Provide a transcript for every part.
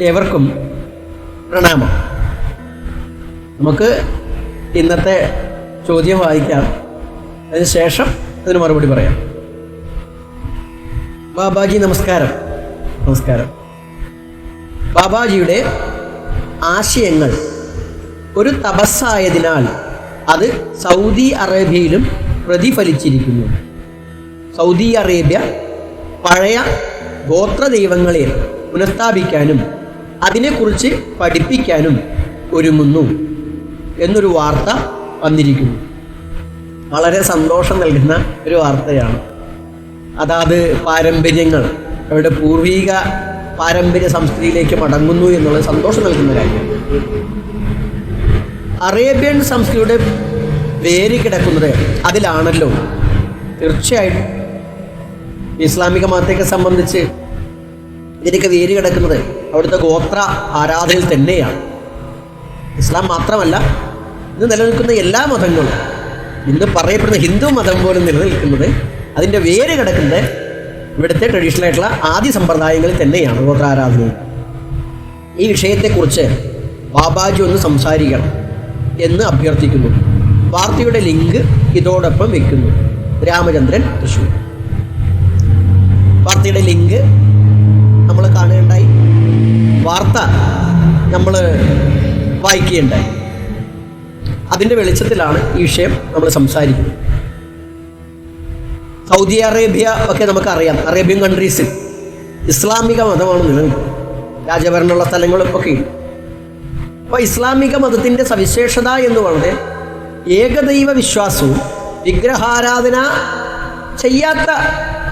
ഏവർക്കും പ്രണാമം. നമുക്ക് ഇന്നത്തെ ചോദ്യം വായിക്കാം. അതിന് ശേഷം അതിന് മറുപടി പറയാം. ബാബാജി നമസ്കാരം. നമസ്കാരം. ബാബാജിയുടെ ആശയങ്ങൾ ഒരു തപസ്സായതിനാൽ അത് സൗദി അറേബ്യയിലും പ്രതിഫലിച്ചിരിക്കുന്നു. സൗദി അറേബ്യ പഴയ ഗോത്ര ദൈവങ്ങളെ പുനഃസ്ഥാപിക്കാനും അതിനെക്കുറിച്ച് പഠിപ്പിക്കാനും ഒരുങ്ങുന്നു എന്നൊരു വാർത്ത വന്നിരിക്കുന്നു. വളരെ സന്തോഷം നൽകുന്ന ഒരു വാർത്തയാണ്. അതാത് പാരമ്പര്യങ്ങൾ അവരുടെ പൂർവീക പാരമ്പര്യ സംസ്കൃതിയിലേക്ക് മടങ്ങുന്നു എന്നുള്ളത് സന്തോഷം നൽകുന്ന കാര്യം. അറേബ്യൻ സംസ്കൃതിയുടെ വേര് കിടക്കുന്നത് അതിലാണല്ലോ. തീർച്ചയായിട്ടും ഇസ്ലാമിക മതത്തെ സംബന്ധിച്ച് ഇതിനൊക്കെ വേര് കിടക്കുന്നത് അവിടുത്തെ ഗോത്ര ആരാധനയിൽ തന്നെയാണ്. ഇസ്ലാം മാത്രമല്ല ഇന്ന് നിലനിൽക്കുന്ന എല്ലാ മതങ്ങളും ഇന്ന് പറയപ്പെടുന്ന ഹിന്ദു മതം പോലും നിലനിൽക്കുന്നത് അതിന്റെ വേര് കിടക്കുന്നത് ഇവിടുത്തെ ട്രഡീഷണൽ ആയിട്ടുള്ള ആദ്യ സമ്പ്രദായങ്ങളിൽ തന്നെയാണ് ഗോത്രാരാധനയിൽ ഈ വിഷയത്തെക്കുറിച്ച് ബാബാജി ഒന്ന് സംസാരിക്കണം എന്ന് അഭ്യർത്ഥിക്കുന്നു. വാർത്തയുടെ ലിങ്ക് ഇതോടൊപ്പം വെക്കുന്നു. രാമചന്ദ്രൻ തൃശ്ശൂർ. വാർത്തയുടെ ലിങ്ക് നമ്മൾ കാണുകയുണ്ടായി. വാർത്ത നമ്മൾ വായിക്കുകയുണ്ടായി. അതിന്റെ വെളിച്ചത്തിലാണ് ഈ വിഷയം നമ്മൾ സംസാരിക്കുന്നത്. സൗദി അറേബ്യ ഒക്കെ നമുക്കറിയാം. അറേബ്യൻ കൺട്രീസിൽ ഇസ്ലാമിക മതമാണ് നിലനിൽക്കുന്നത് രാജഭരണമുള്ള സ്ഥലങ്ങളും ഒക്കെ അപ്പോൾ ഇസ്ലാമിക മതത്തിന്റെ സവിശേഷത എന്ന് പറയുന്നത് ഏകദൈവ വിശ്വാസവും വിഗ്രഹാരാധന ചെയ്യാത്ത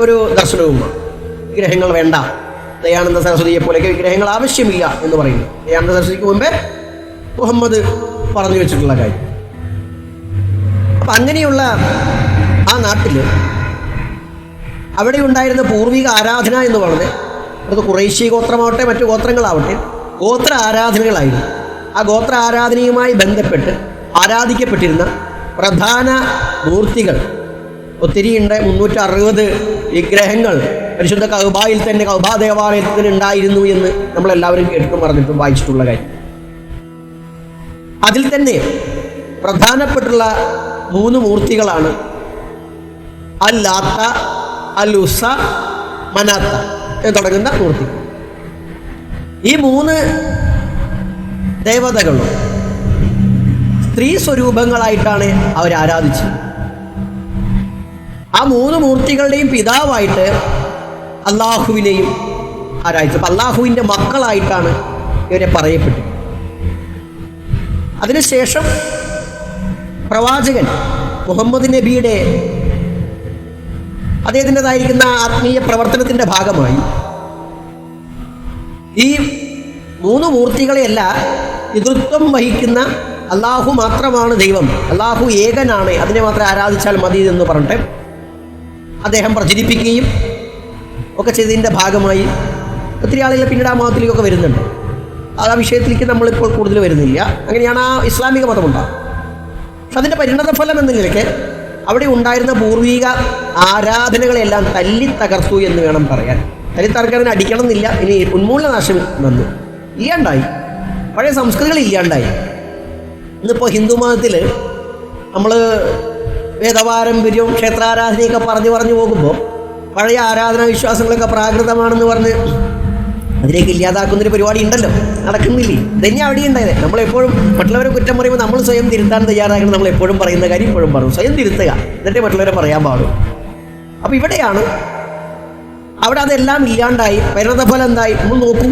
ഒരു ദർശനവുമാണ്. വിഗ്രഹങ്ങൾ വേണ്ട. ദയാനന്ദ സരസ്വതിയെ പോലെയൊക്കെ വിഗ്രഹങ്ങൾ ആവശ്യമില്ല എന്ന് പറയുന്നു. ദയാനന്ദ സരസ്വതിക്ക് മുമ്പേ മുഹമ്മദ് പറഞ്ഞു വെച്ചിട്ടുള്ള കാര്യം. അപ്പം അങ്ങനെയുള്ള ആ നാട്ടിൽ അവിടെ ഉണ്ടായിരുന്ന പൂർവിക ആരാധന എന്ന് പറഞ്ഞത് അത് കുറേശ്യ ഗോത്രമാവട്ടെ മറ്റു ഗോത്രങ്ങളാവട്ടെ ഗോത്ര ആരാധനകളായിരുന്നു. ആ ഗോത്ര ആരാധനയുമായി ബന്ധപ്പെട്ട് ആരാധിക്കപ്പെട്ടിരുന്ന പ്രധാന മൂർത്തികൾ ഒത്തിരിയുണ്ട്. മുന്നൂറ്റി അറുപത് വിഗ്രഹങ്ങൾ പരിശുദ്ധ കൗബായിൽ തന്നെ കൗബാ ദേവാലയത്തിൽ ഉണ്ടായിരുന്നു എന്ന് നമ്മളെല്ലാവരും കേട്ടിട്ടും പറഞ്ഞിട്ടും വായിച്ചിട്ടുള്ള കാര്യം. അതിൽ തന്നെ പ്രധാനപ്പെട്ടുള്ള മൂന്ന് മൂർത്തികളാണ്. അൽ ലാത്ത അൽ ഉസ മനാത്ത എന്ന് തുടങ്ങുന്ന മൂർത്തി. ഈ മൂന്ന് ദേവതകളും സ്ത്രീ സ്വരൂപങ്ങളായിട്ടാണ് അവർ ആരാധിച്ചത് ആ മൂന്ന് മൂർത്തികളുടെയും പിതാവായിട്ട് അള്ളാഹുവിനെയും ആരാധിച്ചു അപ്പം അള്ളാഹുവിന്റെ മക്കളായിട്ടാണ് ഇവരെ പറയപ്പെട്ടത്. അതിനുശേഷം പ്രവാചകൻ മുഹമ്മദ് നബിയുടെ അദ്ദേഹത്തിന്റെതായിരിക്കുന്ന ആത്മീയ പ്രവർത്തനത്തിന്റെ ഭാഗമായി ഈ മൂന്ന് മൂർത്തികളെയല്ല പിതൃത്വം വഹിക്കുന്ന അള്ളാഹു മാത്രമാണ് ദൈവം. അള്ളാഹു ഏകനാണ്. അതിനെ മാത്രം ആരാധിച്ചാൽ മതി എന്ന് പറഞ്ഞിട്ട് അദ്ദേഹം പ്രചരിപ്പിക്കുകയും ഒക്കെ ചെയ്തതിന്റെ ഭാഗമായി ഒത്തിരി ആളുകൾ പിന്നീട് ആ മതത്തിലേക്കൊക്കെ വരുന്നുണ്ട്. ആ വിഷയത്തിലേക്ക് നമ്മളിപ്പോൾ കൂടുതൽ വരുന്നില്ല. അങ്ങനെയാണ് ആ ഇസ്ലാമിക മതമുണ്ടാകും പക്ഷെ അതിന്റെ പരിണതഫലം എന്ന നിലയ്ക്ക് അവിടെ ഉണ്ടായിരുന്ന പൂർവിക ആരാധനകളെല്ലാം തല്ലി തകർത്തു എന്ന് വേണം പറയാൻ. തല്ലി തകർക്കാൻ അടിക്കണം എന്നില്ല ഇനി ഉന്മൂലന നാശം വന്നു. ഇല്ലാണ്ടായി. പഴയ സംസ്കൃതികൾ ഇല്ലാണ്ടായി. ഇന്നിപ്പോൾ ഹിന്ദു മതത്തിൽ നമ്മൾ വേദപാരമ്പര്യവും ക്ഷേത്രാരാധനയൊക്കെ പറഞ്ഞു പറഞ്ഞു പോകുമ്പോൾ പഴയ ആരാധനാ വിശ്വാസങ്ങളൊക്കെ പ്രാകൃതമാണെന്ന് പറഞ്ഞ് അതിലേക്ക് ഇല്ലാതാക്കുന്നൊരു പരിപാടി ഉണ്ടല്ലോ. നടക്കുന്നില്ലേ? ഇതന്നെ അവിടെ ഉണ്ടായത്. നമ്മളെപ്പോഴും മറ്റുള്ളവരെ കുറ്റം പറയുമ്പോൾ നമ്മൾ സ്വയം തിരുത്താൻ തയ്യാറാക്കണം നമ്മൾ എപ്പോഴും പറയുന്ന കാര്യം ഇപ്പോഴും പറയും. സ്വയം തിരുത്തുക. എന്നിട്ട് മറ്റുള്ളവരെ പറയാൻ പാടും അപ്പോൾ ഇവിടെയാണ് അവിടെ അതെല്ലാം ഇല്ലാണ്ടായി. പരിണതഫലം എന്തായി? നമ്മൾ നോക്കൂ.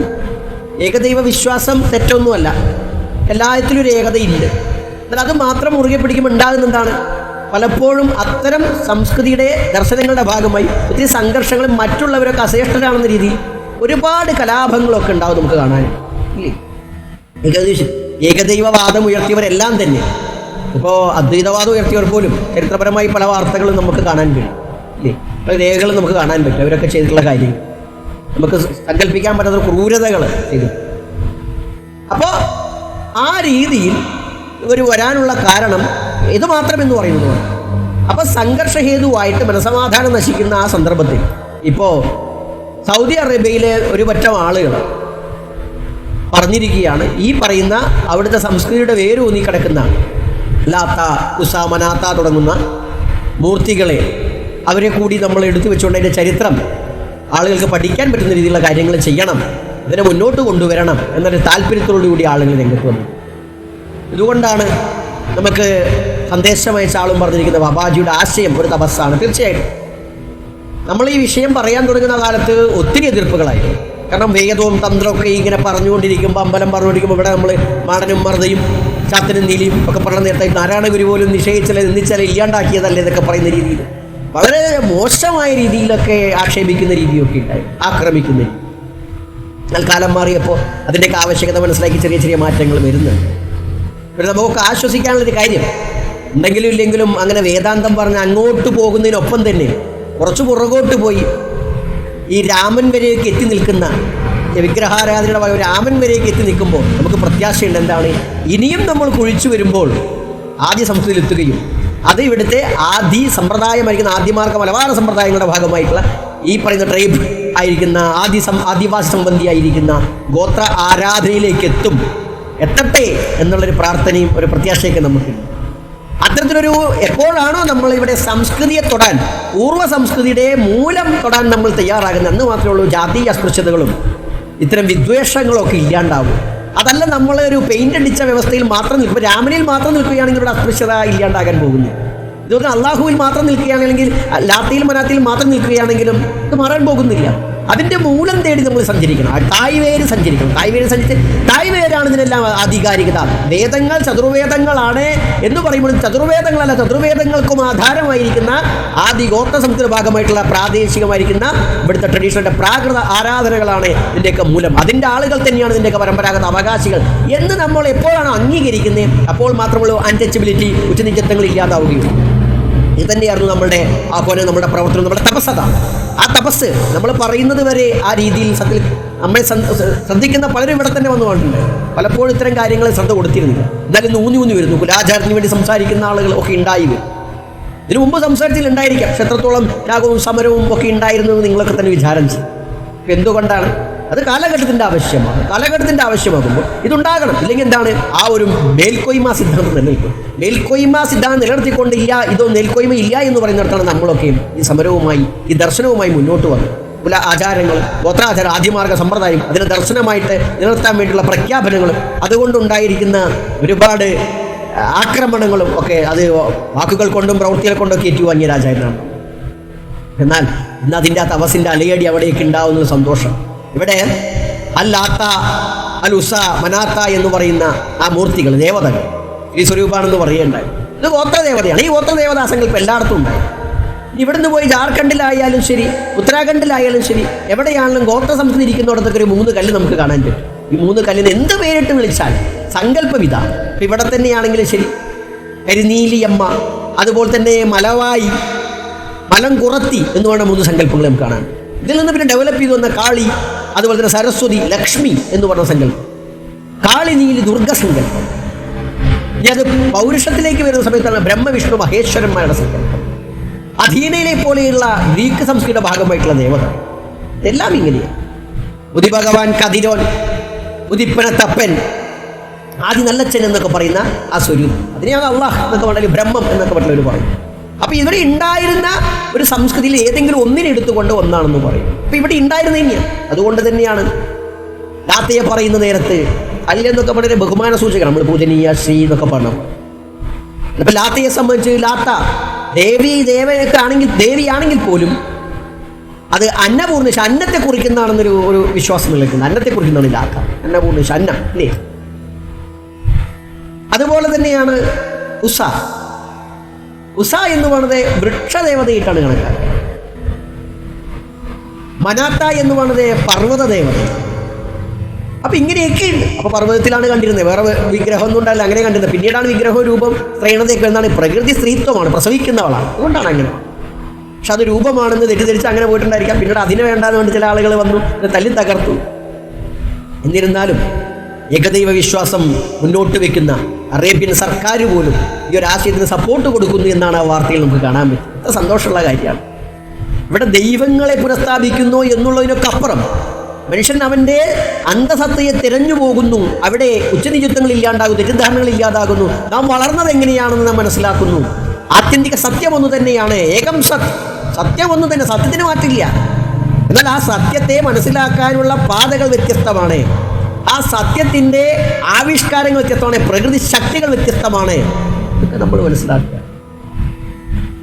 ഏകദൈവ വിശ്വാസം തെറ്റൊന്നുമല്ല. എല്ലാത്തിലും ഒരു ഏകതയില്ല. എന്നാൽ അത് മാത്രം മുറുകെ പിടിക്കുമ്പോൾ ഉണ്ടാകുന്ന എന്താണ്? പലപ്പോഴും അത്തരം സംസ്കൃതിയുടെ ദർശനങ്ങളുടെ ഭാഗമായി ഒത്തിരി സംഘർഷങ്ങളും മറ്റുള്ളവരൊക്കെ അശ്രേഷ്ഠരാണെന്ന രീതിയിൽ ഒരുപാട് കലാപങ്ങളൊക്കെ ഉണ്ടാവും നമുക്ക് കാണാൻ. ഇല്ലേ? ഏകദേശ ഏകദൈവവാദം ഉയർത്തിയവരെല്ലാം തന്നെ. ഇപ്പോൾ അദ്വൈതവാദം ഉയർത്തിയവർ പോലും ചരിത്രപരമായി പല വാർത്തകളും നമുക്ക് കാണാൻ കഴിയും. ഇല്ലേ? പല രേഖകളും നമുക്ക് കാണാൻ പറ്റും. അവരൊക്കെ ചെയ്തിട്ടുള്ള കാര്യങ്ങൾ. നമുക്ക് സങ്കല്പിക്കാൻ പറ്റാത്ത ക്രൂരതകൾ ചെയ്തു. അപ്പോൾ ആ രീതിയിൽ ഇവർ വരാനുള്ള കാരണം ഇത് മാത്രം എന്ന് പറയുന്നത് അപ്പോൾ സംഘർഷഹേതുവായിട്ട് മനസമാധാനം നശിക്കുന്ന ആ സന്ദർഭത്തിൽ ഇപ്പോ സൗദി അറേബ്യയിലെ ഒരു പറ്റം ആളുകൾ പറഞ്ഞിരിക്കുകയാണ് ഈ പറയുന്ന അവിടുത്തെ സംസ്കൃതിയുടെ വേരൂന്നി കിടക്കുന്ന ലാത്ത ഉസ മനാത്ത തുടങ്ങുന്ന മൂർത്തികളെ അവരെ കൂടി നമ്മൾ എടുത്തു വെച്ചുകൊണ്ട് അതിന്റെ ചരിത്രം ആളുകൾക്ക് പഠിക്കാൻ പറ്റുന്ന രീതിയിലുള്ള കാര്യങ്ങൾ ചെയ്യണം ഇതിനെ മുന്നോട്ട് കൊണ്ടുവരണം എന്നൊരു താല്പര്യത്തോടു കൂടി ആളുകൾ രംഗത്ത് വന്നു. ഇതുകൊണ്ടാണ് നമുക്ക് സന്ദേശമയച്ച ആളും പറഞ്ഞിരിക്കുന്ന ബാബാജിയുടെ ആശയം ഒരു തപസ്സാണ്. തീർച്ചയായിട്ടും. നമ്മൾ ഈ വിഷയം പറയാൻ തുടങ്ങുന്ന കാലത്ത് ഒത്തിരി എതിർപ്പുകളായിരുന്നു. കാരണം വേദവും തന്ത്രമൊക്കെ ഇങ്ങനെ പറഞ്ഞുകൊണ്ടിരിക്കുമ്പോൾ അമ്പലം പറഞ്ഞുകൊണ്ടിരിക്കുമ്പോൾ ഇവിടെ നമ്മൾ മാടനും മറുതയും ചാത്തനും നീലിയും ഒക്കെ പറഞ്ഞ നേരത്തെ നാരായണ ഗുരു പോലും നിഷേധിച്ചാൽ നിന്നിച്ചാലേ ഇല്ലാണ്ടാക്കിയതല്ലേ എന്നൊക്കെ പറയുന്ന രീതിയിൽ. വളരെ മോശമായ രീതിയിലൊക്കെ ആക്ഷേപിക്കുന്ന രീതിയൊക്കെ ഉണ്ടായി ആക്രമിക്കുന്ന രീതി. എന്നാൽ കാലം മാറിയപ്പോൾ അതിന്റെയൊക്കെ ആവശ്യകത മനസ്സിലാക്കി ചെറിയ ചെറിയ മാറ്റങ്ങൾ വരുന്നുണ്ട്. പിന്നെ നമുക്ക് ആശ്വസിക്കാനുള്ളൊരു കാര്യം ഉണ്ടെങ്കിലും ഇല്ലെങ്കിലും അങ്ങനെ വേദാന്തം പറഞ്ഞ് അങ്ങോട്ട് പോകുന്നതിനൊപ്പം തന്നെ കുറച്ച് പുറകോട്ട് പോയി ഈ രാമൻ വരെയൊക്കെ എത്തി നിൽക്കുന്ന വിഗ്രഹാരാധനയുടെ ഭാഗം രാമൻ വരെയൊക്കെ എത്തി നിൽക്കുമ്പോൾ നമുക്ക് പ്രത്യാശയുണ്ട് എന്താണ്? ഇനിയും നമ്മൾ കുഴിച്ചു വരുമ്പോൾ ആദ്യ സംസ്കൃതിയിൽ എത്തുകയും അത് ഇവിടുത്തെ ആദി സമ്പ്രദായമായിരിക്കുന്ന ആദ്യമാർഗ മലബാർ സമ്പ്രദായങ്ങളുടെ ഭാഗമായിട്ടുള്ള ഈ പറയുന്ന ട്രൈബ് ആയിരിക്കുന്ന ആദി സം ആദിവാസി സംബന്ധിയായിരിക്കുന്ന ഗോത്ര ആരാധനയിലേക്ക് എത്തും. എത്തട്ടെ എന്നുള്ളൊരു പ്രാർത്ഥനയും ഒരു പ്രത്യാശയൊക്കെ നമുക്കുണ്ട്. അത്തരത്തിലൊരു എപ്പോഴാണോ നമ്മൾ ഇവിടെ സംസ്കൃതിയെ തൊടാൻ പൂർവ സംസ്കൃതിയുടെ മൂലം തൊടാൻ നമ്മൾ തയ്യാറാകുന്നത് അന്ന് മാത്രമേ ഉള്ളൂ ജാതീയ അസ്പൃശ്യതകളും ഇത്തരം വിദ്വേഷങ്ങളൊക്കെ ഇല്ലാണ്ടാവും. അതല്ല നമ്മൾ ഒരു പെയിന്റ് അടിച്ച വ്യവസ്ഥയിൽ മാത്രം നിൽക്കും. രാമനിൽ മാത്രം നിൽക്കുകയാണെങ്കിൽ ഇവിടെ അസ്പൃശ്യത ഇല്ലാണ്ടാകാൻ പോകുന്നു. ഇതുപോലെ അള്ളാഹുവിൽ മാത്രം നിൽക്കുകയാണെങ്കിൽ ലാത്തിയിൽ മനാത്തിയിൽ മാത്രം നിൽക്കുകയാണെങ്കിലും ഇത് മാറാൻ പോകുന്നില്ല. അതിന്റെ മൂലം തേടി നമ്മൾ സഞ്ചരിക്കണം. തായ്വേര് സഞ്ചരിക്കണം. തായ്വേര് സഞ്ചരിച്ച് തായ്വേരാണ് ഇതിനെല്ലാം ആധികാരികത. വേദങ്ങൾ ചതുർവേദങ്ങളാണ് എന്ന് പറയുമ്പോൾ ചതുർവേദങ്ങളല്ല ചതുർവേദങ്ങൾക്കും ആധാരമായിരിക്കുന്ന ആദി ഗോത്ര സംസ്കൃത ഭാഗമായിട്ടുള്ള പ്രാദേശികമായിരിക്കുന്ന ഇവിടുത്തെ ട്രഡീഷണലിന്റെ പ്രാകൃത ആരാധനകളാണ് ഇതിന്റെയൊക്കെ മൂലം. അതിന്റെ ആളുകൾ തന്നെയാണ് ഇതിന്റെയൊക്കെ പരമ്പരാഗത അവകാശികൾ. എന്ന് നമ്മൾ എപ്പോഴാണ് അംഗീകരിക്കുന്നത് അപ്പോൾ മാത്രമുള്ള അൺടച്ചബിലിറ്റി ഉച്ചനിജത്വങ്ങൾ ഇല്ലാതാവുകയുള്ളൂ. ഇത് തന്നെയായിരുന്നു നമ്മളുടെ ആഹ്വാനം നമ്മുടെ പ്രവർത്തനം നമ്മുടെ തപസ്സത. ആ തപസ്. നമ്മൾ പറയുന്നത് വരെ ആ രീതിയിൽ സത്യത്തിൽ നമ്മൾ ശ്രദ്ധിക്കുന്ന പലരും ഇവിടെ തന്നെ വന്നു കണ്ടിട്ടുണ്ട് പലപ്പോഴും ഇത്തരം കാര്യങ്ങൾ ശ്രദ്ധ കൊടുത്തിരുന്നു എന്നാലും ഇന്ന് ഊന്നി ഊന്നി വരുന്നു. കുലാചാരത്തിന് വേണ്ടി സംസാരിക്കുന്ന ആളുകൾ ഒക്കെ ഉണ്ടായി വരും ഇതിനു മുമ്പ് സംസാരത്തിൽ ഉണ്ടായിരിക്കാം. ക്ഷേത്രത്തോളം രാഗവും സമരവും ഒക്കെ ഉണ്ടായിരുന്നു നിങ്ങളൊക്കെ തന്നെ വിചാരം ചെയ്യും. എന്തുകൊണ്ടാണ്? അത് കാലഘട്ടത്തിന്റെ ആവശ്യമാണ്. കാലഘട്ടത്തിന്റെ ആവശ്യമാകുമ്പോൾ ഇതുണ്ടാകണം. ഇല്ലെങ്കിൽ എന്താണ്? ആ ഒരു മേൽക്കൊയ്മ സിദ്ധാന്തം നിലനിൽക്കും. മേൽക്കൊയ്മ സിദ്ധാന്തം നിലനിർത്തിക്കൊണ്ടില്ല ഇതോ മേൽക്കൊയ്മ ഇല്ല എന്ന് പറയുന്നിടത്താണ് നമ്മളൊക്കെയും ഈ സമരവുമായി ഈ ദർശനവുമായി മുന്നോട്ട് വന്നത്. കുല ആചാരങ്ങൾ ഗോത്രാചാര ആദ്യമാർഗ സമ്പ്രദായം അതിനെ ദർശനമായിട്ട് നിലനിർത്താൻ വേണ്ടിയുള്ള പ്രഖ്യാപനങ്ങളും അതുകൊണ്ടുണ്ടായിരിക്കുന്ന ഒരുപാട് ആക്രമണങ്ങളും ഒക്കെ അത് വാക്കുകൾ കൊണ്ടും പ്രവൃത്തികൾ കൊണ്ടൊക്കെ ഏറ്റുവാങ്ങിയ രാജാവിനാണ് എന്നാൽ ഇന്ന് അതിന്റെ തപസിന്റെ അലയടി അവിടേക്ക് ഉണ്ടാവുന്ന സന്തോഷം. ഇവിടെ അല്ലാത്ത അൽ ഉസ മനാത്ത എന്ന് പറയുന്ന ആ മൂർത്തികൾ ദേവതകൾ. ഈ സ്വരൂപാണെന്ന് പറയേണ്ടായി ഇത് ഗോത്രദേവതയാണ്. ഈ ഗോത്രദേവതാസങ്ങൾ ഇപ്പം എല്ലായിടത്തും ഉണ്ടായി ഇവിടുന്ന് പോയി ജാർഖണ്ഡിലായാലും ശരി ഉത്തരാഖണ്ഡിലായാലും ശരി എവിടെയാണെങ്കിലും ഗോത്ര സംസ്ഥ ഇരിക്കുന്നിടത്തൊക്കെ ഒരു മൂന്ന് കല്ല് നമുക്ക് കാണാൻ പറ്റും. ഈ മൂന്ന് കല്ലിന് എന്ത് പേരിട്ട് വിളിച്ചാൽ സങ്കല്പം ഇപ്പം ഇവിടെ തന്നെയാണെങ്കിലും ശരി കരിനീലിയമ്മ അതുപോലെ തന്നെ മലവായി മലം കുറത്തി എന്ന് വേണ്ട മൂന്ന് സങ്കല്പങ്ങൾ നമുക്ക് കാണാൻ. ഇതിൽ നിന്ന് പിന്നെ ഡെവലപ്പ് ചെയ്തു വന്ന കാളി അതുപോലെ തന്നെ സരസ്വതി ലക്ഷ്മി എന്ന് പറഞ്ഞ സങ്കല്പം. കാളി നീലി ദുർഗ സങ്കല്പം. ഇനി അത് പൗരുഷത്തിലേക്ക് വരുന്ന സമയത്താണ് ബ്രഹ്മവിഷ്ണു മഹേശ്വരന്മാരുടെ സങ്കല്പം. അധീനയിലെ പോലെയുള്ള ഗ്രീക്ക് സംസ്കൃത ഭാഗമായിട്ടുള്ള ദേവത. എല്ലാം ഇങ്ങനെയാണ് ഉദി ഭഗവാൻ കതിരോൻ ഉദിപ്പന തപ്പൻ ആദി നല്ലച്ചൻ എന്നൊക്കെ പറയുന്ന ആ സ്വരൂപം. അതിനെയാണ് അള്ളാഹ് എന്നൊക്കെ പറഞ്ഞാൽ ബ്രഹ്മം എന്നൊക്കെ പറഞ്ഞവർ പറയും അപ്പൊ ഇവിടെ ഉണ്ടായിരുന്ന ഒരു സംസ്കൃതിയിൽ ഏതെങ്കിലും ഒന്നിനെ എടുത്തുകൊണ്ട് ഒന്നാണെന്ന് പറയും. അപ്പൊ ഇവിടെ ഉണ്ടായിരുന്ന തന്നെയാണ് അതുകൊണ്ട് തന്നെയാണ് ലാത്തയെ പറയുന്ന നേരത്ത് അല്ലെന്നൊക്കെ പറഞ്ഞ ബഹുമാന സൂചകം നമ്മൾ പൂജനീയ ശ്രീ എന്നൊക്കെ പറഞ്ഞു. അപ്പോൾ ലാത്തയെ സംബന്ധിച്ച് ലാത്ത ദേവി ദേവയൊക്കെ ആണെങ്കിൽ ദേവിയാണെങ്കിൽ പോലും അത് അന്നപൂർണിഷ അന്നത്തെ കുറിക്കുന്നതാണെന്നൊരു ഒരു വിശ്വാസം നിലനിൽക്കുന്നത് അന്നത്തെ കുറിക്കുന്നതാണ് ലാത്ത. അന്നപൂർണിഷ അന്ന. അല്ലേ അതുപോലെ തന്നെയാണ് ഉഷ ഉഷ എന്ന് പറയുന്നത് വൃക്ഷദേവതയായിട്ടാണ് കണക്കാക്കുന്നത്. മനാത്ത എന്ന് പറയുന്നത് പർവത ദേവത അപ്പൊ ഇങ്ങനെയൊക്കെ ഉണ്ട്. അപ്പൊ പർവതത്തിലാണ് കണ്ടിരുന്നത്. വേറെ വിഗ്രഹം ഒന്നും ഉണ്ടായില്ല. അങ്ങനെ കണ്ടിരുന്നത്. പിന്നീടാണ് വിഗ്രഹ രൂപം ശ്രേണതയൊക്കെ എന്താണ് പ്രകൃതി സ്ത്രീത്വമാണ്. പ്രസവിക്കുന്നവളാണ് അതുകൊണ്ടാണ് അങ്ങനെ. പക്ഷെ അത് രൂപമാണെന്ന് തെറ്റിദ്ധരിച്ച് അങ്ങനെ പോയിട്ടുണ്ടായിരിക്കാം. പിന്നീട് അതിന് വേണ്ടാന്ന് വേണ്ടി ചില ആളുകൾ വന്നു. തല്ലി തകർത്തു. എന്നിരുന്നാലും ഏകദൈവ വിശ്വാസം മുന്നോട്ട് വെക്കുന്ന അറേബ്യൻ സർക്കാർ പോലും ഈ ഒരു ആശയത്തിന് സപ്പോർട്ട് കൊടുക്കുന്നു എന്നാണ് ആ വാർത്തയിൽ നമുക്ക് കാണാൻ പറ്റും അത്ര സന്തോഷമുള്ള കാര്യമാണ്. ഇവിടെ ദൈവങ്ങളെ പുനഃസ്ഥാപിക്കുന്നു എന്നുള്ളതിനൊക്കെ അപ്പുറം മനുഷ്യൻ അവന്റെ അന്തസത്തയെ തിരഞ്ഞു പോകുന്നു. അവിടെ ഉച്ചനിചിത്വങ്ങൾ ഇല്ലാണ്ടാകുന്നു തെറ്റിദ്ധാരണകൾ ഇല്ലാതാകുന്നു. നാം വളർന്നത് എങ്ങനെയാണെന്ന് നാം മനസ്സിലാക്കുന്നു. ആത്യന്തിക സത്യം ഒന്ന് തന്നെയാണ്. ഏകം സത് സത്യം ഒന്ന് തന്നെ സത്യത്തിന് മാറ്റില്ല. എന്നാൽ ആ സത്യത്തെ മനസ്സിലാക്കാനുള്ള പാതകൾ വ്യത്യസ്തമാണ്. ആ സത്യത്തിന്റെ ആവിഷ്കാരങ്ങൾ വ്യത്യസ്തമാണ് പ്രകൃതി ശക്തികൾ വ്യത്യസ്തമാണ്. ഇതൊക്കെ നമ്മൾ മനസ്സിലാക്കുക.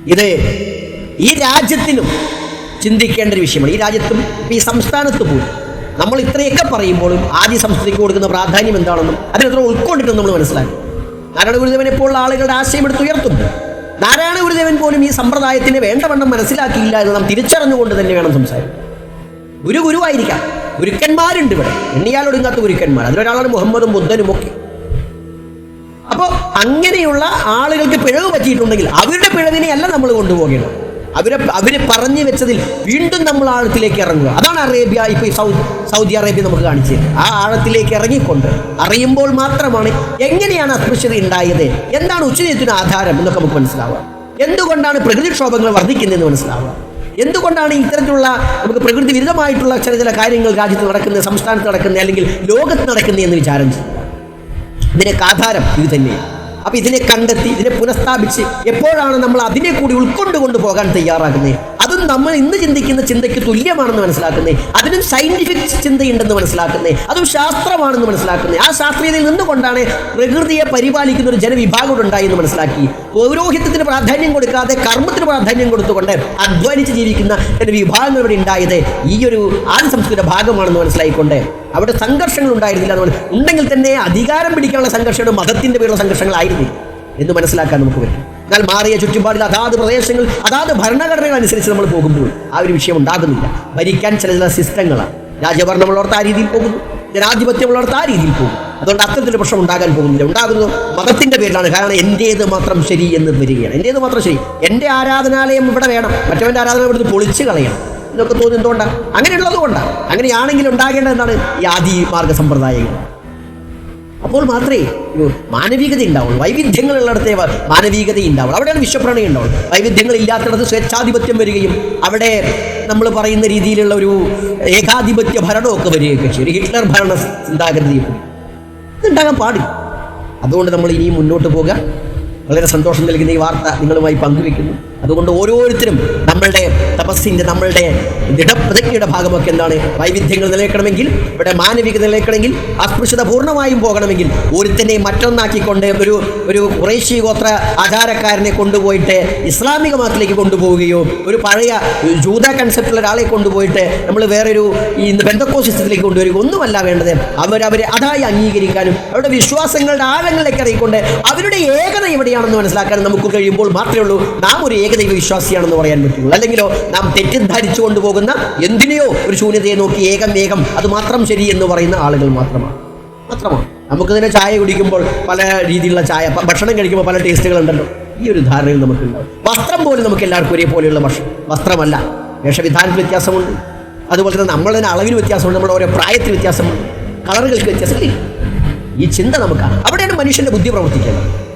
ഇത് ഈ രാജ്യത്തിനും ചിന്തിക്കേണ്ട ഒരു വിഷയമാണ്. ഈ രാജ്യത്തും ഈ സംസ്ഥാനത്ത് പോലും നമ്മൾ ഇത്രയൊക്കെ പറയുമ്പോഴും ആദ്യ സംസ്കൃതിക്ക് കൊടുക്കുന്ന പ്രാധാന്യം എന്താണെന്നും അതിനെത്ര ഉൾക്കൊണ്ടിട്ടും നമ്മൾ മനസ്സിലാക്കി. നാരായണ ഗുരുദേവനെ പോലുള്ള ആളുകളുടെ ആശയം എടുത്ത് ഉയർത്തുന്നു. നാരായണ ഗുരുദേവൻ പോലും ഈ സമ്പ്രദായത്തിന് വേണ്ടവണ്ണം മനസ്സിലാക്കിയില്ല എന്ന് നാം തിരിച്ചറിഞ്ഞുകൊണ്ട് തന്നെ വേണം സംസാരിക്കാൻ. ഗുരു ഗുരുവായിരിക്കാം. ഗുരുക്കന്മാരുണ്ട് ഇവിടെ. എണ്ണിയാലൊടുങ്ങാത്ത ഗുരുക്കന്മാർ. അതിലൊരാളാണ് മുഹമ്മദും ബുദ്ധനും ഒക്കെ. അപ്പോൾ അങ്ങനെയുള്ള ആളുകൾക്ക് പിഴവ് പറ്റിയിട്ടുണ്ടെങ്കിൽ അവരുടെ പിഴവിനെ അല്ല നമ്മൾ കൊണ്ടുപോകേണ്ടത്. അവരെ അവർ പറഞ്ഞു വെച്ചതിൽ വീണ്ടും നമ്മൾ ആഴത്തിലേക്ക് ഇറങ്ങുക. അതാണ് അറേബ്യ ഇപ്പോൾ ഈ സൗദി സൗദി അറേബ്യ നമുക്ക് കാണിച്ചത് ആ ആഴത്തിലേക്ക് ഇറങ്ങിക്കൊണ്ട് അറിയുമ്പോൾ മാത്രമാണ് എങ്ങനെയാണ് അസ്പൃശ്യത ഉണ്ടായത് എന്താണ് ഉച്ചനീയത്തിന് ആധാരം എന്നൊക്കെ നമുക്ക് മനസ്സിലാവുക. എന്തുകൊണ്ടാണ് പ്രകൃതിക്ഷോഭങ്ങൾ വർദ്ധിക്കുന്നതെന്ന് മനസ്സിലാവുക. എന്തുകൊണ്ടാണ് ഇത്തരത്തിലുള്ള നമുക്ക് പ്രകൃതി വിരുദ്ധമായിട്ടുള്ള ചില ചില കാര്യങ്ങൾ രാജ്യത്ത് നടക്കുന്നത് സംസ്ഥാനത്ത് നടക്കുന്നത് അല്ലെങ്കിൽ ലോകത്ത് നടക്കുന്നത് എന്ന് വിചാരം ചെയ്യും? ഇതിനൊക്കെ ആധാരം ഇത് തന്നെയാണ് അപ്പൊ ഇതിനെ കണ്ടെത്തി ഇതിനെ പുനഃസ്ഥാപിച്ച് എപ്പോഴാണ് നമ്മൾ അതിനെ കൂടി ഉൾക്കൊണ്ടുകൊണ്ട് പോകാൻ തയ്യാറാക്കുന്നത് അതും നമ്മൾ ഇന്ന് ചിന്തിക്കുന്ന ചിന്തയ്ക്ക് തുല്യമാണെന്ന് മനസ്സിലാക്കുന്നേ. അതിനും സയന്റിഫിക് ചിന്തയുണ്ടെന്ന് മനസ്സിലാക്കുന്നേ. അതും ശാസ്ത്രമാണെന്ന് മനസ്സിലാക്കുന്നേ. ആ ശാസ്ത്രീയതയിൽ നിന്നുകൊണ്ടാണ് പ്രകൃതിയെ പരിപാലിക്കുന്ന ഒരു ജനവിഭാഗം ഉണ്ടായി എന്ന് മനസ്സിലാക്കി. പൗരോഹിത്യത്തിന് പ്രാധാന്യം കൊടുക്കാതെ കർമ്മത്തിന് പ്രാധാന്യം കൊടുത്തുകൊണ്ട് അധ്വാനിച്ച് ജീവിക്കുന്ന വിഭാഗങ്ങൾ ഇവിടെ ഉണ്ടായത് ഈ ഒരു ആദ്യ സംസ്കൃത ഭാഗമാണെന്ന് മനസ്സിലായിക്കൊണ്ട്. അവിടെ സംഘർഷങ്ങൾ ഉണ്ടായിരുന്നില്ല എന്ന് ഉണ്ടെങ്കിൽ തന്നെ അധികാരം പിടിക്കാനുള്ള സംഘർഷങ്ങൾ മതത്തിന്റെ പേരുള്ള സംഘർഷങ്ങളായിരുന്നില്ല എന്ന് മനസ്സിലാക്കാൻ നമുക്ക് പറ്റും. എന്നാൽ മാറിയ ചുറ്റുപാടിൽ അതാത് പ്രദേശങ്ങൾ അതാത് ഭരണഘടനകൾ അനുസരിച്ച് നമ്മൾ പോകുമ്പോൾ ആ ഒരു വിഷയം ഉണ്ടാകുന്നില്ല. ഭരിക്കാൻ ചില ചില സിസ്റ്റങ്ങളാണ്. രാജഭരണമുള്ളവർക്ക് ആ രീതിയിൽ പോകുന്നു. ജനാധിപത്യമുള്ളവർക്ക് ആ രീതിയിൽ പോകും അതുകൊണ്ട് അത്തരത്തിലൊരു പ്രശ്നം ഉണ്ടാകാൻ പോകുന്നില്ല. ഉണ്ടാകുന്നത് മതത്തിന്റെ പേരിലാണ്. കാരണം എന്റേത് മാത്രം ശരി എന്ന് വരികയാണ്. എന്റേത് മാത്രം ശരി. എന്റെ ആരാധനാലയം ഇവിടെ വേണം. മറ്റവന്റെ ആരാധനാലയം ഇവിടുന്ന് പൊളിച്ച് കളയണം. ഇതൊക്കെ തോന്നുന്നത് എന്തുകൊണ്ടാണ്? അങ്ങനെയുള്ളത് കൊണ്ടാണ്. അങ്ങനെയാണെങ്കിൽ ഉണ്ടാകേണ്ടത് എന്താണ്? ഈ ആദി മാർഗ സമ്പ്രദായങ്ങൾ. അപ്പോൾ മാത്രമേ മാനവികത ഉണ്ടാവുള്ളൂ. വൈവിധ്യങ്ങളുള്ളിടത്തെ മാനവികത ഉണ്ടാവുള്ളൂ. അവിടെയാണ് വിശ്വപ്രണയം ഉണ്ടാവുള്ളൂ. വൈവിധ്യങ്ങൾ ഇല്ലാത്തിടത്ത് സ്വേച്ഛാധിപത്യം വരികയും അവിടെ നമ്മൾ പറയുന്ന രീതിയിലുള്ള ഒരു ഏകാധിപത്യ ഭരണമൊക്കെ വരികയൊക്കെ ചെയ്യും. ഹിറ്റ്ലർ ഭരണ ചിന്താഗതിയും ഇതുണ്ടാകാൻ പാടില്ല. അതുകൊണ്ട് നമ്മൾ ഇനിയും മുന്നോട്ട് പോകുക വളരെ സന്തോഷം നൽകുന്ന ഈ വാർത്ത നിങ്ങളുമായി പങ്കുവെക്കുന്നു. അതുകൊണ്ട് ഓരോരുത്തരും നമ്മളുടെ തപസ്സിന്റെ നമ്മളുടെ ദൃഢപ്രതിജ്ഞയുടെ ഭാഗമൊക്കെ എന്താണ്? വൈവിധ്യങ്ങൾ നിലനിൽക്കണമെങ്കിൽ ഇവിടെ മാനവികത നിലനിൽക്കണമെങ്കിൽ അസ്പൃശ്യത പൂർണമായും പോകണമെങ്കിൽ ഒരുത്തനെ മറ്റൊന്നാക്കിക്കൊണ്ട് ഒരു ഒരു കുറേശ്ശി ഗോത്ര ആചാരക്കാരനെ കൊണ്ടുപോയിട്ട് ഇസ്ലാമിക മതത്തിലേക്ക് കൊണ്ടുപോവുകയോ ഒരു പഴയ ജൂത കൺസെപ്റ്റുള്ള ഒരാളെ കൊണ്ടുപോയിട്ട് നമ്മൾ വേറൊരു ഈ ബന്ധക്കോ സിസ്റ്റത്തിലേക്ക് കൊണ്ടുവരിക ഒന്നുമല്ല വേണ്ടത്. അവരവരെ അതായി അംഗീകരിക്കാനും അവരുടെ വിശ്വാസങ്ങളുടെ ആഴങ്ങളിലേക്ക് അറിയിക്കൊണ്ട് അവരുടെ ഏകത എവിടെയാണെന്ന് മനസ്സിലാക്കാനും നമുക്ക് കഴിയുമ്പോൾ മാത്രമേ ഉള്ളൂ. നാം ഒരു ഏകദൈവ വിശ്വാസിയാണെന്ന് പറയാൻ പറ്റുള്ളൂ. അല്ലെങ്കിലോ നാം തെറ്റിദ്ധരിച്ചു കൊണ്ടുപോകുന്ന എന്തിനെയോ ഒരു ശൂന്യതയെ നോക്കി ഏകം ഏകം അത് മാത്രം ശരി എന്ന് പറയുന്ന ആളുകൾ മാത്രമാണ്. മാത്രമാണ്. നമുക്ക് തന്നെ ചായ കുടിക്കുമ്പോൾ പല രീതിയിലുള്ള ചായ ഭക്ഷണം കഴിക്കുമ്പോൾ പല ടേസ്റ്റുകൾ ഉണ്ടല്ലോ ഈ ഒരു ധാരണയിൽ നമുക്കുണ്ടാവും. വസ്ത്രം പോലും നമുക്ക് എല്ലാവർക്കും ഒരേപോലെയുള്ള ഭക്ഷണം. വസ്ത്രമല്ല. വേഷവിധാനത്തിൽ വ്യത്യാസമുണ്ട്. അതുപോലെ തന്നെ നമ്മൾ തന്നെ അളവിന് വ്യത്യാസമുണ്ട്. നമ്മുടെ ഓരോ പ്രായത്തിൽ വ്യത്യാസമുണ്ട്. കളറുകൾക്ക് വ്യത്യാസമില്ല. ഈ ചിന്ത നമുക്കാണ് അവിടെയാണ് മനുഷ്യന്റെ ബുദ്ധി പ്രവർത്തിക്കുന്നത്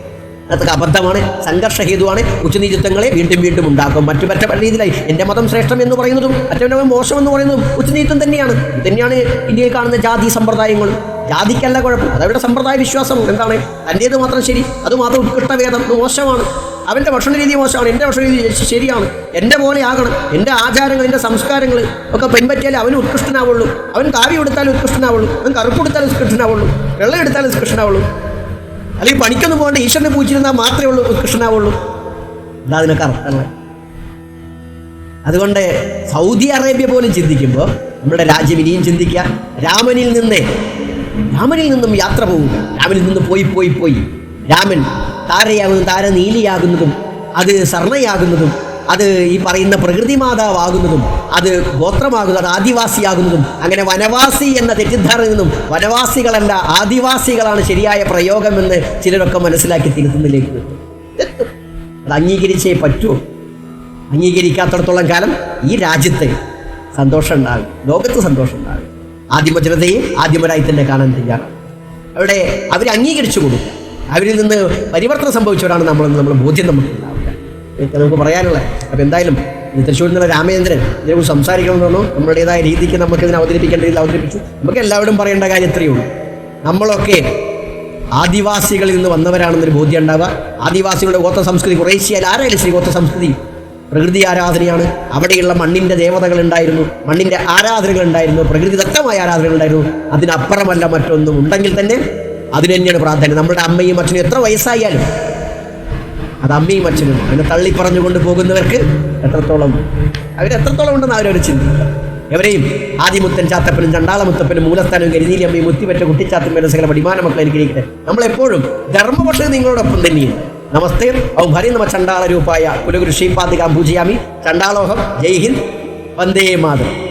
അതൊക്കെ അബദ്ധമാണ് സംഘർഷഹേതുവാണ് ഉച്ചനീചിത്വങ്ങളെ വീണ്ടും വീണ്ടും ഉണ്ടാക്കും. മറ്റു പറ്റ രീതിയിലായി. എന്റെ മതം ശ്രേഷ്ഠം എന്ന് പറയുന്നതും മറ്റവന്റെ മതം മോശം എന്ന് പറയുന്നതും ഉച്ചനീചിത്വം തന്നെയാണ്. തന്നെയാണ് ഇന്ത്യയിൽ കാണുന്ന ജാതി സമ്പ്രദായങ്ങൾ ജാതിക്കല്ല കുഴപ്പം. അതവരുടെ സമ്പ്രദായ വിശ്വാസം എന്താണ്? തന്റേത് മാത്രം ശരി അത് മാത്രം ഉത്കൃഷ്ട വേദം ഇത് മോശമാണ്. അവന്റെ ഭക്ഷണ രീതി മോശമാണ്. എന്റെ ഭക്ഷണ രീതി ശരിയാണ്. എന്റെ പോലെ ആകണം. എന്റെ ആചാരങ്ങൾ എന്റെ സംസ്കാരങ്ങൾ ഒക്കെ പിൻപറ്റിയാലേ അവന് ഉത്കൃഷ്ടനാവുള്ളൂ. അവൻ കാവി എടുത്താലും ഉത്കൃഷ്ടനാവുള്ളൂ. അവൻ കറുപ്പ് കൊടുത്താലും ഉത്കൃഷ്ടനാവുള്ളൂ. വെള്ളം എടുത്താലും ഉത്കൃഷ്ടനാവുള്ളൂ. അല്ലെങ്കിൽ പണിക്കൊന്നും പോകണ്ട ഈശ്വരനെ പൂജിച്ചിരുന്നാൽ മാത്രമേ ഉള്ളൂ കൃഷ്ണനാവുള്ളൂ. എന്താ അതിനൊക്കെ അർത്ഥങ്ങൾ അതുകൊണ്ട് സൗദി അറേബ്യ പോലും ചിന്തിക്കുമ്പോൾ നമ്മുടെ രാജ്യം ഇനിയും ചിന്തിക്കുക രാമനിൽ നിന്ന് രാമനിൽ നിന്നും യാത്ര പോവുക. രാമനിൽ നിന്ന് പോയി പോയി പോയി. രാമൻ താരയാകുന്നതും താര നീലിയാകുന്നതും അത് സർണയാകുന്നതും അത് ഈ പറയുന്ന പ്രകൃതി മാതാവാകുന്നതും അത് ഗോത്രമാകുന്നത് അത് ആദിവാസിയാകുന്നതും അങ്ങനെ വനവാസി എന്ന തെറ്റിദ്ധാരണയിൽ നിന്നും വനവാസികളല്ല ആദിവാസികളാണ് ശരിയായ പ്രയോഗമെന്ന് ചിലരൊക്കെ മനസ്സിലാക്കി തിരുത്തുന്നിലേക്ക്. അത് അംഗീകരിച്ചേ പറ്റൂ. അംഗീകരിക്കാത്തടത്തോളം കാലം ഈ രാജ്യത്ത് സന്തോഷം ഉണ്ടാകും. ലോകത്ത് സന്തോഷം ഉണ്ടാകും. ജനതയെ ആദ്യമരായി തന്നെ കാണാൻ തയ്യാറാണ്. അവിടെ അവരെ അംഗീകരിച്ചു കൊടുക്കും അവരിൽ നിന്ന് പരിവർത്തനം സംഭവിച്ചവരാണ് നമ്മൾ നമ്മൾ ബോധ്യം നമുക്ക് ഉണ്ടാവുക ഇതൊക്കെ നമുക്ക് പറയാനുള്ളത് അപ്പം എന്തായാലും തൃശ്ശൂരിൽ നിന്നുള്ള രാമേന്ദ്രൻ ഇതിനെക്കുറിച്ച് സംസാരിക്കണമെന്ന് തോന്നുന്നു നമ്മുടേതായ രീതിക്ക് നമുക്ക് ഇതിനെ അവതരിപ്പിക്കേണ്ട രീതിയിൽ അവതരിപ്പിച്ചു. നമുക്ക് എല്ലാവരും പറയേണ്ട കാര്യം ഇത്രയേ ഉള്ളൂ. നമ്മളൊക്കെ ആദിവാസികളിൽ നിന്ന് വന്നവരാണെന്നൊരു ബോധ്യം ഉണ്ടാവുക. ആദിവാസികളുടെ ഗോത്ര സംസ്കൃതി കുറേശ്ശിയാൽ ആരായാലും ശ്രീ ഗോത്ര സംസ്കൃതി പ്രകൃതി ആരാധനയാണ്. അവിടെയുള്ള മണ്ണിന്റെ ദേവതകൾ ഉണ്ടായിരുന്നു. മണ്ണിന്റെ ആരാധനകൾ ഉണ്ടായിരുന്നു. പ്രകൃതിദത്തമായ ആരാധനകൾ ഉണ്ടായിരുന്നു. അതിനപ്പുറമല്ല മറ്റൊന്നും ഉണ്ടെങ്കിൽ തന്നെ അതിന് തന്നെയാണ് പ്രാധാന്യം. നമ്മുടെ അമ്മയും അച്ഛനും എത്ര വയസ്സായാലും അത് അമ്മയും അച്ഛനും അതിനെ തള്ളി പറഞ്ഞുകൊണ്ട് പോകുന്നവർക്ക് എത്രത്തോളം അവരെത്രത്തോളം ഉണ്ടെന്ന് അവരൊരു ചിന്ത എവരെയും ആദിമുത്തൻ ചാത്തപ്പനും ചണ്ടാളമുത്തപ്പനും മൂലസ്ഥാനവും കരുതിയിൽ അമ്മയും മുത്തിപ്പറ്റ കുട്ടിച്ചാത്തമ്മയുടെ സകല പടിമാന മക്കളെ അനുഗ്രഹിക്കട്ടെ. നമ്മളെപ്പോഴും ധർമ്മപക്ഷം നിങ്ങളോടൊപ്പം തന്നെയാണ് നമസ്തേ. ഔ ഹരി നമ ചണ്ടാള രൂപായ കുലഗുരു ശ്രീപാദികാം പൂജയാമി ചണ്ടാളോഹം. ജയ് ഹിന്ദ്. വന്ദേ മാതരം.